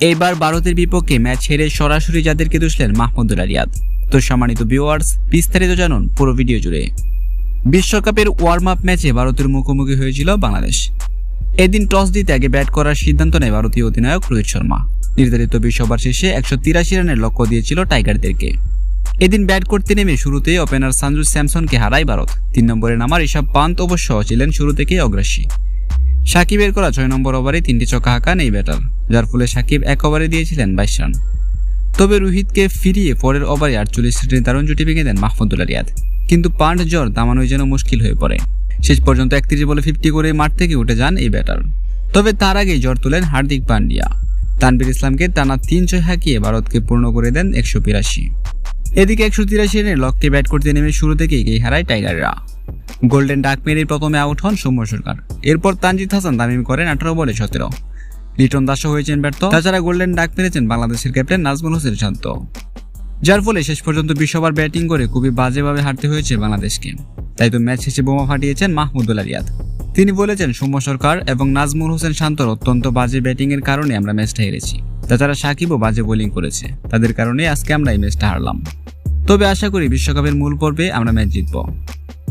এইবার ভারতের বিপক্ষে ম্যাচ হেরে সরাসরি যাদেরকে দুষলেন মাহমুদুল রিয়াদ তো সম্মানিত ভিউয়ার্স বিস্তারিত জানুন পুরো ভিডিও জুড়ে। বিশ্বকাপের ওয়ার্ম আপ ম্যাচে ভারতের মুখোমুখি হয়েছিল বাংলাদেশ। এদিন টস দিতে আগে ব্যাট করার সিদ্ধান্ত নেয় ভারতীয় অধিনায়ক রোহিত শর্মা। নির্ধারিত বিশ ওভার শেষে একশো তিরাশি রানের লক্ষ্য দিয়েছিল টাইগারদেরকে। এদিন ব্যাট করতে নেমে শুরুতেই ওপেনার সানজু স্যামসনকে হারায় ভারত। তিন নম্বরে নামার ঋষভ পান্ত অবশ্য ছিলেন শুরু থেকেই অগ্রাসী। সাকিবের করা ছয় নম্বর ওভারে তিনটি চকা হাঁকান এই ব্যাটার। যার ফলে সাকিব এক ওভারে দিয়েছিলেন বাইশ রান। তবে রোহিতকে ফিরিয়ে পরের ওভারে আটচল্লিশ রানের দারুণ জুটি ভেঙে দেন মাহমুদুল রিয়াদ। কিন্তু পান্ট জ্বর দামানোই যেন মুশকিল হয়ে পড়ে। শেষ পর্যন্ত একত্রিশ বলে ফিফটি করে মাঠ থেকে উঠে যান এই ব্যাটার। তবে তার আগেই জ্বর তুলেন হার্দিক পান্ডিয়া। তানবির ইসলামকে টানা তিন ছয় হাঁকিয়ে ভারতকে পূর্ণ করে দেন একশো বিরাশি এদিকে একশো তিরাশি রানের লক্ষ্যে ব্যাট করতে নেমে শুরু থেকেই এই হারায় টাইগাররা। গোল্ডেন ডাক মেরে প্রথমে আউট হন সৌম্য সরকার। এরপর তানজিদ হাসান তামিম করেন আঠারো বলে সতেরো। লিটন দাসও হয়েছেন ব্যর্থ। তাছাড়া গোল্ডেন ডাক মেরেছেন বাংলাদেশের ক্যাপ্টেন নাজমুল হোসেন শান্ত। যার ফলে শেষ পর্যন্ত বিশ্ববার ব্যাটিং করে খুবই বাজেভাবে হারতে হয়েছে বাংলাদেশকে। তাই তো ম্যাচ শেষে বোমা ফাটিয়েছেন মাহমুদুল রিয়াদ তিনি বলেছেন, সৌম্য সরকার এবং নাজমুল হোসেন শান্তর অত্যন্ত বাজে ব্যাটিংয়ের কারণে আমরা ম্যাচটা হেরেছি। তাছাড়া সাকিবও বাজে বোলিং করেছে। তাদের কারণে আজকে আমরা এই ম্যাচটা হারলাম। তবে আশা করি বিশ্বকাপের মূল পর্বে আমরা ম্যাচ জিতব।